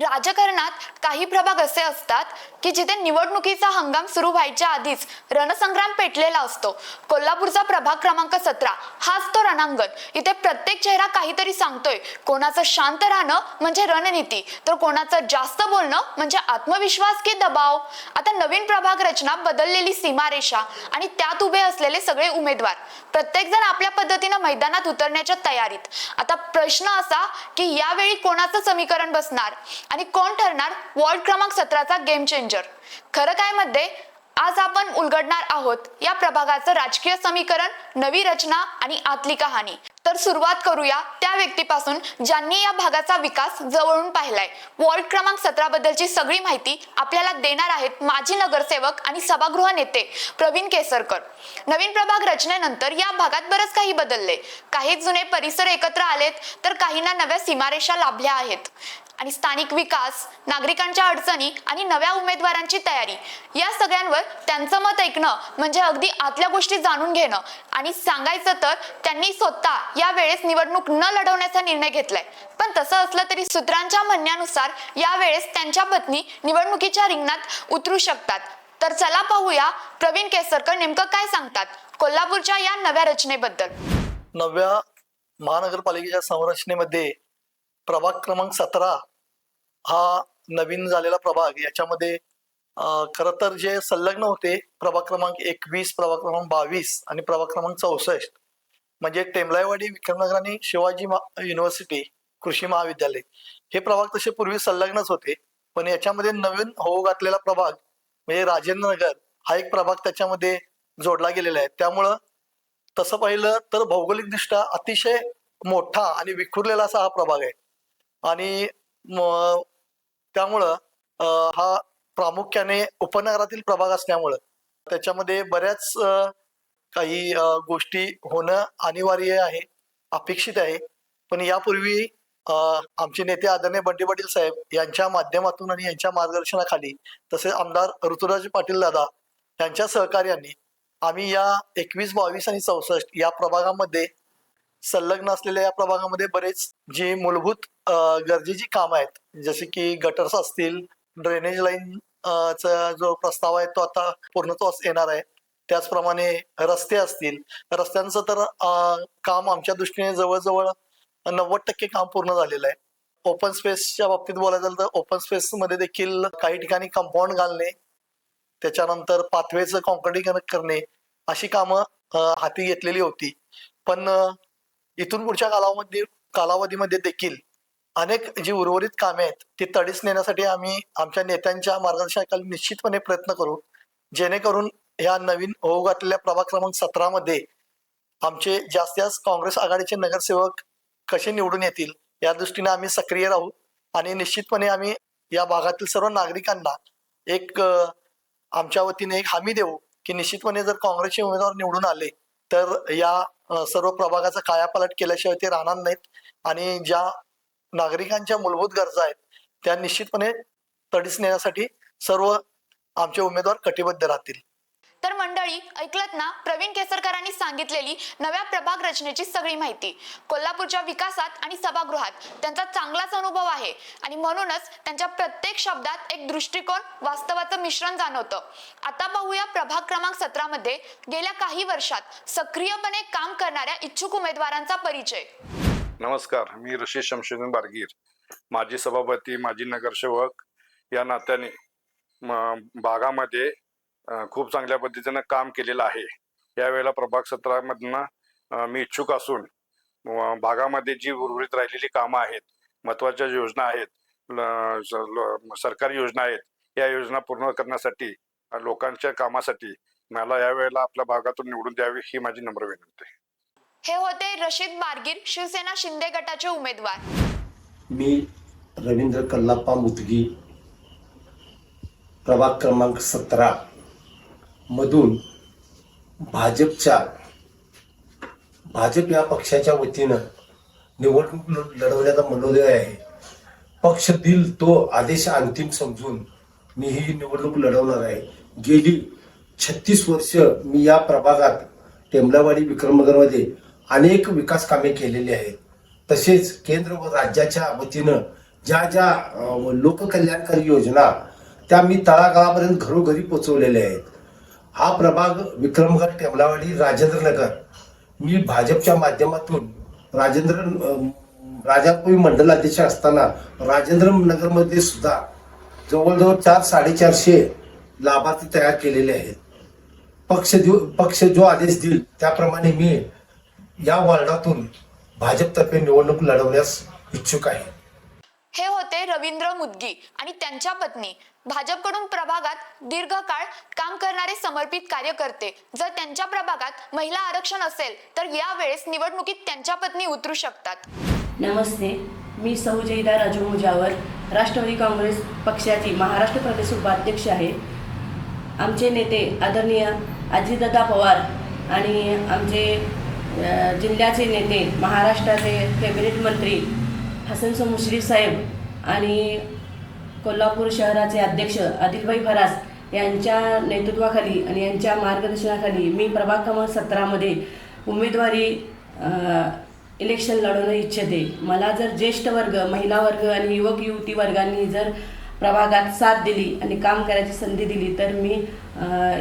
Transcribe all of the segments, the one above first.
राजकारणात काही प्रभाग असे असतात की जिथे निवडणुकीचा हंगाम सुरू व्हायच्या आधीच रणसंग्राम पेटलेला असतो. कोल्हापूरचा प्रभाग क्रमांक सतरा हाच तो रणांगण. इथे प्रत्येक चेहरा काहीतरी सांगतोय. कोणाचं शांत राहणं म्हणजे रणनीती तर कोणाचं जास्त बोलणं म्हणजे आत्मविश्वास की दबाव. आता नवीन प्रभाग रचना बदललेली सीमारेषा आणि त्यात उभे असलेले सगळे उमेदवार. प्रत्येक जण आपल्या पद्धतीनं मैदानात उतरण्याच्या तयारीत. आता प्रश्न असा की यावेळी कोणाचं समीकरण बसणार? आणि कोण ठरणार वॉर्ड क्रमांक सतराचा गेम चेंजर खरं काय मध्ये आज आपण उलगडणार आहोत या प्रभागाचं राजकीय समीकरण नवी रचना आणि आतली कहाणी. तर सुरुवात करूया त्या व्यक्तीपासून ज्यांनी या भागाचा विकास जवळून पाहिलाय. वॉर्ड क्रमांक सतरा बद्दलची सगळी माहिती आपल्याला देणार आहेत माजी नगरसेवक आणि सभागृह नेते प्रवीण केसरकर. नवीन प्रभाग रचनेनंतर या भागात बरंच काही बदलले काही जुने परिसर एकत्र आलेत तर काहींना नव्या सीमारेषा लाभल्या आहेत. आणि स्थानिक विकास नागरिकांच्या अडचणी आणि नव्या उमेदवारांची तयारी या सगळ्यांवर त्यांचं मत ऐकणं म्हणजे अगदी आतल्या गोष्टी जाणून घेणं. आणि सांगायचं तर त्यांनी स्वतः या वेळेस निवडणूक न लढवण्याचा निर्णय घेतलाय. पण तसं असलं तरी सूत्रांच्या म्हणण्यानुसार यावेळेस त्यांच्या पत्नी निवडणुकीच्या रिंगणात उतरू शकतात. तर चला पाहूया प्रवीण केसरकर नेमकं काय सांगतात कोल्हापूरच्या या नव्या रचनेबद्दल. नव्या महानगरपालिकेच्या संरचनेमध्ये प्रभाग क्रमांक सतरा हा नवीन झालेला प्रभाग. याच्यामध्ये खर खरं तर जे संलग्न होते प्रभाग क्रमांक एकवीस प्रभाग क्रमांक बावीस आणि प्रभाग क्रमांक चौसष्ट. म्हणजे टेंबलाईवाडी विक्रमनगर आणि शिवाजी युनिव्हर्सिटी कृषी महाविद्यालय हे प्रभाग तसे पूर्वी संलग्नच होते. पण याच्यामध्ये नवीन होऊ घातलेला प्रभाग म्हणजे राजेंद्र नगर हा एक प्रभाग त्याच्यामध्ये जोडला गेलेला आहे. त्यामुळं तसं पाहिलं तर भौगोलिकदृष्ट्या अतिशय मोठा आणि विखुरलेला असा हा प्रभाग आहे. आणि त्यामुळं हा प्रामुख्याने उपनगरातील प्रभाग असल्यामुळं त्याच्यामध्ये बऱ्याच काही गोष्टी होणं अनिवार्य आहे अपेक्षित आहे. पण यापूर्वी आमचे नेते आदरणीय बंडे पाटील साहेब यांच्या माध्यमातून आणि यांच्या मार्गदर्शनाखाली तसेच आमदार ऋतुराज पाटील दादा यांच्या सहकार्याने आम्ही या एकवीस बावीस आणि चौसष्ट या प्रभागामध्ये संलग्न असलेल्या या प्रभागामध्ये बरेच जी मूलभूत गरजेची कामं आहेत. जसे की गटर्स असतील ड्रेनेज लाईन चा जो प्रस्ताव आहे तो आता पूर्णत्वास येणार आहे. त्याचप्रमाणे रस्ते असतील. रस्त्यांचं तर काम आमच्या दृष्टीने जवळजवळ नव्वद टक्के काम पूर्ण झालेलं आहे. ओपन स्पेसच्या बाबतीत बोलायचं झालं तर ओपन स्पेस मध्ये देखील काही ठिकाणी कंपाऊंड घालणे त्याच्यानंतर पाथवेचं कॉन्क्रिटीकरण करणे अशी कामं हाती घेतलेली होती. पण इथून पुढच्या कालावधी कालावधीमध्ये देखील अनेक जी उर्वरित कामे आहेत ती तडीस नेण्यासाठी आम्ही आमच्या नेत्यांच्या मार्गदर्शनाखाली निश्चितपणे प्रयत्न करू. जेणेकरून ह्या नवीन होऊ घातलेल्या प्रभाग क्रमांक सतरा मध्ये आमचे जास्त जास्त काँग्रेस आघाडीचे नगरसेवक कसे निवडून येतील या दृष्टीने आम्ही सक्रिय राहू आणि निश्चितपणे आम्ही या भागातील सर्व नागरिकांना एक आमच्या वतीने एक हमी देऊ की निश्चितपणे जर काँग्रेसचे उमेदवार निवडून आले तर या सर्व प्रभागाचा कायापालट केल्याशिवाय ते राहणार नाहीत आणि ज्या नागरिकांच्या मूलभूत गरजा आहेत त्या निश्चितपणे तडीस नेण्यासाठी सर्व आमचे उमेदवार कटिबद्ध राहतील. तर मंडळी ऐकलत ना? प्रवीण केसरकरांनी सांगितलेली नव्या प्रभाग रचनेची सगळी माहिती. कोल्हापूरच्या विकासात आणि सभागृहात त्यांचा चांगलाच अनुभव आहे. आणि म्हणूनच त्यांच्या प्रत्येक शब्दात एक दृष्टिकोन वास्तवाचं मिश्रण जाणवतं. आता पाहूया प्रभाग क्रमांक सतरामध्ये गेल्या काही वर्षात सक्रियपणे काम करणाऱ्या इच्छुक उमेदवारांचा परिचय. नमस्कार मी ऋषी शमशुद्दीन बारगीर. माजी सभापती माजी नगरसेवक या नात्याने भागामध्ये खूप चांगल्या पद्धतीनं काम केलेलं आहे. यावेळेला प्रभाग सतरामधनं मी इच्छुक असून भागामध्ये जी उर्वरित राहिलेली कामं आहेत महत्त्वाच्या योजना आहेत सरकारी योजना आहेत या योजना पूर्ण करण्यासाठी लोकांच्या कामासाठी मला यावेळेला आपल्या भागातून निवडून द्यावी ही माझी नम्र विनंती आहे. हे होते रशीद बारगीर शिवसेना शिंदे गटाचे उमेदवार. मी रवींद्र कल्लाप्पा मुतगी प्रभाग क्रमांक सतरा. मधून भाजपच्या भाजप या पक्षाच्या वतीनं निवडणूक लढवण्याचा मनोदय आहे. पक्ष दिल तो आदेश अंतिम समजून मी ही निवडणूक लढवणार आहे. गेली छत्तीस वर्ष मी या प्रभागात टेमलावाडी विक्रमनगरमध्ये अनेक विकास कामे केलेली आहेत. तसेच केंद्र व राज्याच्या वतीनं ज्या ज्या लोककल्याणकारी योजना त्या मी तळागाळापर्यंत घरोघरी पोचवलेल्या आहेत. हा प्रभाग विक्रमगड टेमलावाडी राजेंद्रनगर. मी भाजपच्या माध्यमातून राजेंद्र राजापूर मंडल अध्यक्ष असताना राजेंद्र नगरमध्ये सुद्धा जवळजवळ चार साडेचारशे लाभार्थी तयार केलेले आहेत. पक्ष देऊ पक्ष जो आदेश देईल त्याप्रमाणे मी या वॉर्डातून भाजपतर्फे निवडणूक लढवण्यास इच्छुक आहे. हे होते रवींद्र मुदगी आणि त्यांच्या पत्नी भाजपकडून प्रभागात दीर्घकाळ काम करणारे समर्पित कार्यकर्ते जर त्यांच्या प्रभागात महिला आरक्षण असेल तर यावेळेस निवडणुकीत त्यांच्या पत्नी उतरू शकतात. नमस्ते मी सौ जयदा राजू मुजावर राष्ट्रवादी काँग्रेस पक्षाची महाराष्ट्र प्रदेश उपाध्यक्ष आहे. आमचे नेते आदरणीय अजितदादा पवार आणि आमचे जिल्ह्याचे नेते महाराष्ट्राचे कॅबिनेट मंत्री हसन मुश्रीफ साहेब आणि कोल्हापूर शहराचे अध्यक्ष आदिलभाई फरास यांच्या नेतृत्वाखाली आणि यांच्या मार्गदर्शनाखाली मी प्रभाग क्रमांक सतरामध्ये उमेदवारी इलेक्शन लढवणं इच्छिते. मला जर ज्येष्ठ वर्ग महिला वर्ग आणि युवक युवती वर्गांनी जर प्रभागात साथ दिली आणि काम करायची संधी दिली तर मी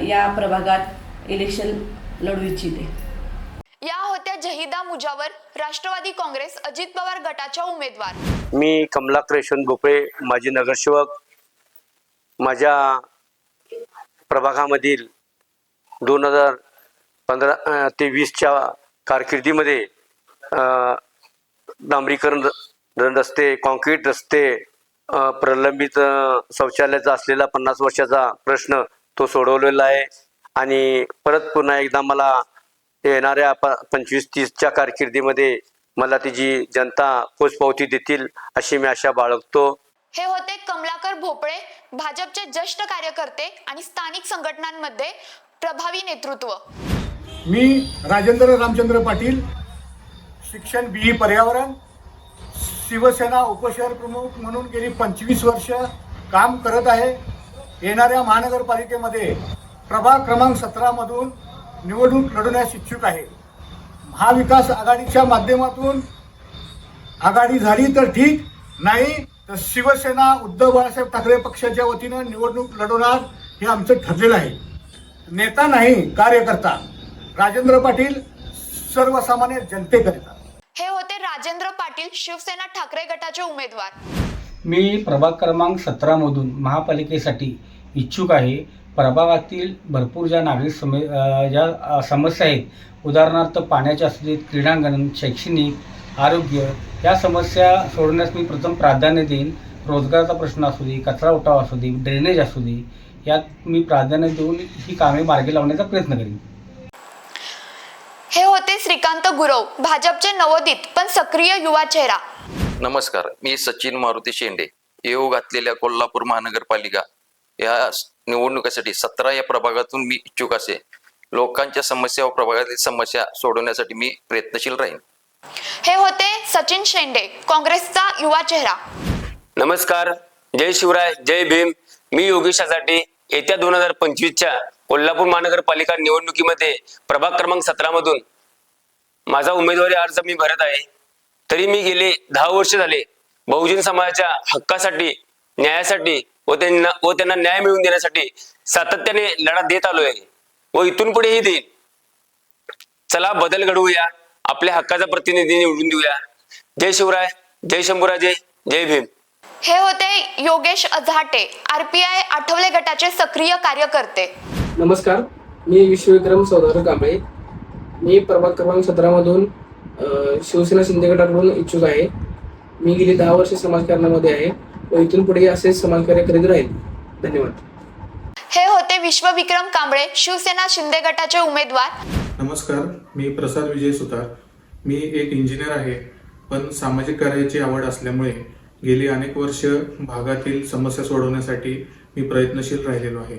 या प्रभागात इलेक्शन लढू इच्छिते. या होत्या जहिदा मुजावर राष्ट्रवादी काँग्रेस अजित पवार गटाच्या उमेदवार. मी कमलाकर यशवंत भोपळे माजी नगरसेवक माझ्या प्रभागामधील दोन हजार पंधरा ते वीसच्या कारकिर्दीमध्ये डांबरीकरण रस्ते कॉन्क्रीट रस्ते प्रलंबित शौचालयाचा असलेला पन्नास वर्षाचा प्रश्न तो सोडवलेला आहे. आणि परत पुन्हा एकदा मला येणाऱ्या प पंचवीस तीसच्या कारकिर्दीमध्ये मला तिची जनता पोचपावती देतील अशी मी आशा बाळगतो. हे होते कमलाकर भोपळे भाजपचे ज्येष्ठ कार्यकर्ते आणि स्थानिक संघटनांमध्ये प्रभावी नेतृत्व. मी राजेंद्र रामचंद्र पाटील शिक्षण बी पर्यावरण शिवसेना उपशहर प्रमुख म्हणून गेली पंचवीस वर्ष काम करत आहे. येणाऱ्या महानगरपालिकेमध्ये प्रभाग क्रमांक सतरामधून निवडणूक लढवण्यास इच्छुक आहे. महाविकास आघाडीच्या माध्यमातून आघाडी झाली तर ठीक नाही तर शिवसेना उद्धव बाळासाहेब ठाकरे पक्षाच्या वतीनं निवडणूक लढवणार हे आमचं ठरलेलं आहे. नेता नाही कार्यकर्ता. राजेंद्र पाटील सर्वसामान्य जनतेकरिता. हे होते राजेंद्र पाटील शिवसेना ठाकरे गटाचे उमेदवार. मी प्रभाग क्रमांक सतरामधून महापालिकेसाठी इच्छुक आहे. प्रभागातील भरपूर ज्या नागरिक सम ज्या समस्या आहेत उदाहरणार्थ पाण्याच्या असू देत क्रीडांगण शैक्षणिक आरोग्य या समस्या सोडवण्यास मी प्रथम प्राधान्य देईन. रोजगाराचा प्रश्न असू दे कचरा उठाव असू दे ड्रेनेज असू दे यात मी प्राधान्य देऊन ही कामे मार्गी लावण्याचा प्रयत्न करेन. हे होते श्रीकांत गुरव भाजपचे नवोदित पण सक्रिय युवा चेहरा. नमस्कार मी सचिन मारुती शेंडे येऊ घातलेल्या कोल्हापूर महानगरपालिका. या निवडणुकीसाठी सतरा या प्रभागातून मी इच्छुक असे. लोकांच्या समस्या व प्रभागातील समस्या सोडवण्यासाठी मी प्रयत्नशील राहीन. हे होते सचिन शेंडे काँग्रेसचा युवा चेहरा. नमस्कार. जय शिवराय जय भीम. मी योगेश आजाटे येत्या दोन हजार पंचवीसच्या कोल्हापूर महानगरपालिका निवडणुकीमध्ये प्रभाग क्रमांक सतरा मधून माझा उमेदवारी अर्ज मी भरत आहे. तरी मी गेले दहा वर्ष झाले. बहुजन समाजाच्या हक्कासाठी न्यायासाठी व त्यांना व त्यांना न्याय मिळवून देण्यासाठी सातत्याने लढा देत आलोय. व इथून पुढेही देईन चला बदल घडवूया. आपल्या हक्काचा प्रतिनिधी निवडून देऊया. जय शिवराय जय शंभूराजे जय भीम. हे होते योगेश अझाटे आरपीआय आठवले गटाचे सक्रिय कार्यकर्ते. नमस्कार मी विश्वविक्रम सौदागर कांबळे. मी प्रभाग क्रमांक सतरामधून शिवसेना शिंदे गटाकडून इच्छुक आहे. मी गेली दहा वर्ष समाजकारणामध्ये आहे. व इथून पुढे असेच समाजकार्य करीत राहील. धन्यवाद. हे होते विश्वविक्रम कांबळे शिवसेना शिंदे गटाचे उमेदवार. नमस्कार मी प्रसाद विजय सुतार. मी एक इंजिनियर आहे पण सामाजिक कार्याची आवड असल्यामुळे गेली अनेक वर्ष भागातील समस्या सोडवण्यासाठी मी प्रयत्नशील राहिलेलो आहे.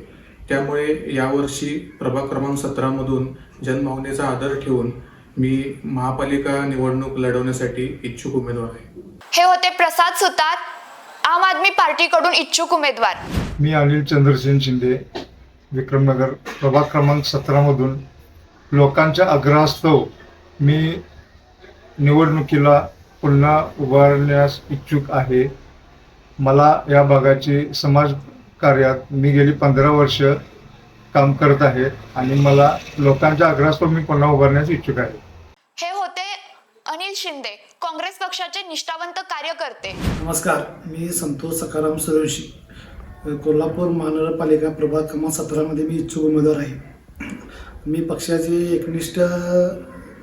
त्यामुळे यावर्षी प्रभाग क्रमांक सतरामधून जनभावनेचा आदर ठेवून मी महापालिका निवडणूक लढवण्यासाठी इच्छुक उमेदवार आहे. हे होते प्रसाद सुतार. आम आदमी पार्टीकडून इच्छुक उमेदवार. मी अनिल चंद्रसेन शिंदे विक्रमनगर प्रभाग क्रमांक सतरामधून लोकांच्या आग्रहास्तव मी निवडणुकीला पुन्हा उभारण्यास इच्छुक आहे. मला या भागाची समाज कार्यात मी गेली पंधरा वर्ष काम करत आहे आणि मला लोकांच्या आग्रहास्तव मी पुन्हा उभारण्यास इच्छुक आहे. अनिल शिंदे काँग्रेस पक्षाचे निष्ठावंत कार्यकर्ते. नमस्कार मी संतोष सकाराम सूर्यवंशी कोल्हापूर महानगरपालिका प्रभाग क्रमांक सतरामध्ये मी इच्छुक उमेदवार आहे. मी पक्षाचे एकनिष्ठ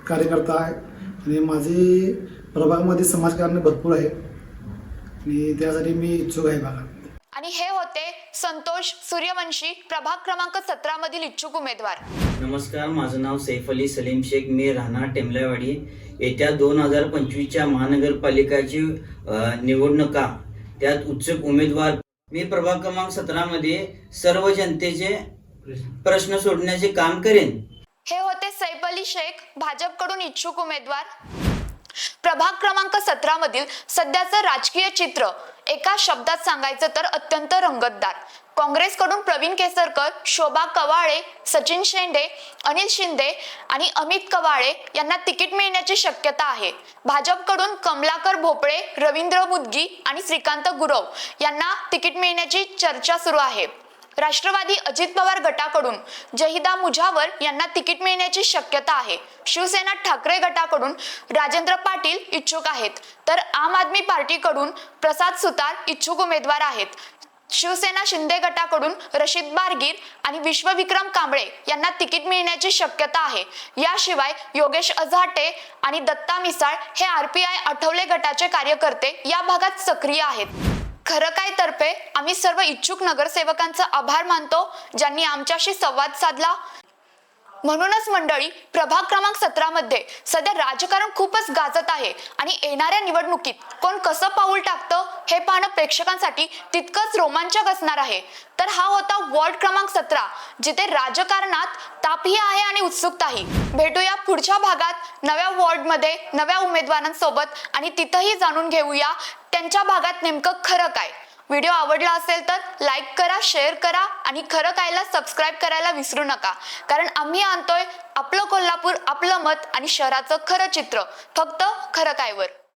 कार्यकर्ता आहे आणि माझे प्रभागामध्ये समाजकारणे भरपूर आहे. आणि त्यासाठी मी इच्छुक आहे भागात आणि हे होते संतोष सूर्यवंशी प्रभाग क्रमांक सतरा मधील इच्छुक उमेदवार. नमस्कार माझं नाव सैफ अली सलीम शेख मी राहणार टेमलावाडी येत्या दोन हजार पंचवीसच्या महानगरपालिकाची निवडणुका त्यात उत्सुक उमेदवार. मी प्रभाग क्रमांक सतरामध्ये सर्व जनतेचे प्रश्न सोडण्याचे काम करेन. हे होते सैफ अली शेख भाजपकडून इच्छुक उमेदवार. प्रभाग क्रमांक सतरा मधील सध्याचं राजकीय चित्र एका शब्दात सांगायचं तर अत्यंत रंगतदार. काँग्रेसकडून प्रवीण केसरकर शोभा कवाळे सचिन शेंडे अनिल शिंदे आणि अमित कवाळे यांना तिकीट मिळण्याची शक्यता आहे. भाजपकडून कमलाकर भोपळे रवींद्र मुदगी आणि श्रीकांत गुरव यांना तिकीट मिळण्याची चर्चा सुरू आहे. राष्ट्रवादी अजित पवार गटाकडून जहिदा मुझावर यांना तिकीट मिळण्याची शक्यता आहे. शिवसेना ठाकरे गटाकडून राजेंद्र पाटील इच्छुक आहेत. तर आम आदमी पार्टीकडून प्रसाद सुतार इच्छुक उमेदवार आहेत. शिवसेना शिंदे गटाकडून रशीद बारगीर आणि विश्वविक्रम कांबळे यांना तिकीट मिळण्याची शक्यता आहे. याशिवाय योगेश अझाटे आणि दत्ता मिसाळ हे आरपीआय आठवले गटाचे कार्यकर्ते या भागात सक्रिय आहेत. खरं काय तर्फे? आम्ही सर्व इच्छुक नगरसेवकांचा आभार मानतो ज्यांनी आमच्याशी संवाद साधला. म्हणूनच मंडळी प्रभाग क्रमांक सतरा मध्ये सध्या राजकारण खूपच गाजत आहे आणि येणाऱ्या निवडणुकीत कोण कसं पाऊल टाकतं हे पाहणं प्रेक्षकांसाठी तितकंच रोमांचक असणार आहे. तर हा होता वॉर्ड क्रमांक सतरा जिथे राजकारणात तापही आहे आणि उत्सुकताही भेटूया पुढच्या भागात नव्या वॉर्डमध्ये नव्या उमेदवारांसोबत आणि तिथंही जाणून घेऊया त्यांच्या भागात नेमकं खरं काय. व्हिडिओ आवडला असेल तर लाईक करा शेअर करा आणि खरं कायला सबस्क्राईब करायला विसरू नका. कारण आम्ही आणतोय आपलं कोल्हापूर आपलं मत आणि शहराचं खरं चित्र. फक्त खरं कायवर.